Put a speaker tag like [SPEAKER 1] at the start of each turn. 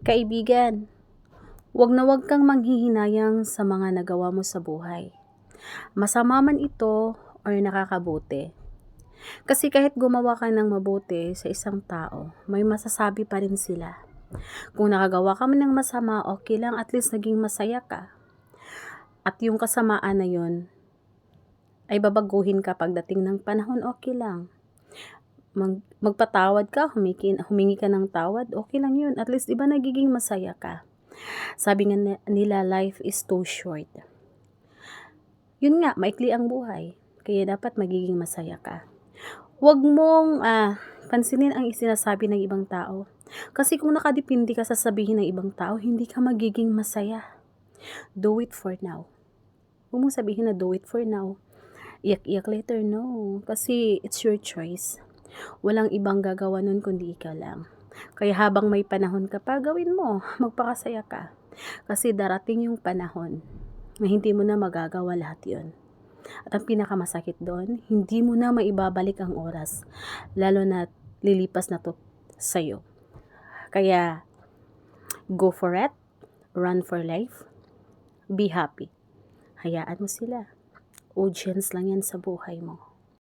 [SPEAKER 1] Kaibigan, wag na wag kang manghihinayang sa mga nagawa mo sa buhay. Masama man ito or nakakabuti. Kasi kahit gumawa ka ng mabuti sa isang tao, may masasabi pa rin sila. Kung nakagawa ka man ng masama, okay lang, at least naging masaya ka. At yung kasamaan na yun, ay babaguhin ka pagdating ng panahon, okay lang. Mag, magpatawad ka, humingi, humingi ka ng tawad, okay lang yun. At least, iba nagiging masaya ka. Sabi nga ni- nila, life is too short. Yun nga, maikli ang buhay. Kaya dapat magiging masaya ka. Huwag mong ah, pansinin ang isinasabi ng ibang tao. Kasi kung nakadepende ka sa sabihin ng ibang tao, hindi ka magiging masaya. Do it for now. Huwag mong sabihin na do it for now. Iyak-iyak later, no. Kasi it's your choice. Walang ibang gagawa nun kundi ikaw lang. Kaya habang may panahon ka pa, gawin mo. Magpakasaya ka. Kasi darating yung panahon na hindi mo na magagawa lahat yun. At ang pinakamasakit doon, hindi mo na maibabalik ang oras. Lalo na lilipas na to sa'yo. Kaya, go for it. Run for life. Be happy. Hayaan mo sila. Audience lang yan sa buhay mo.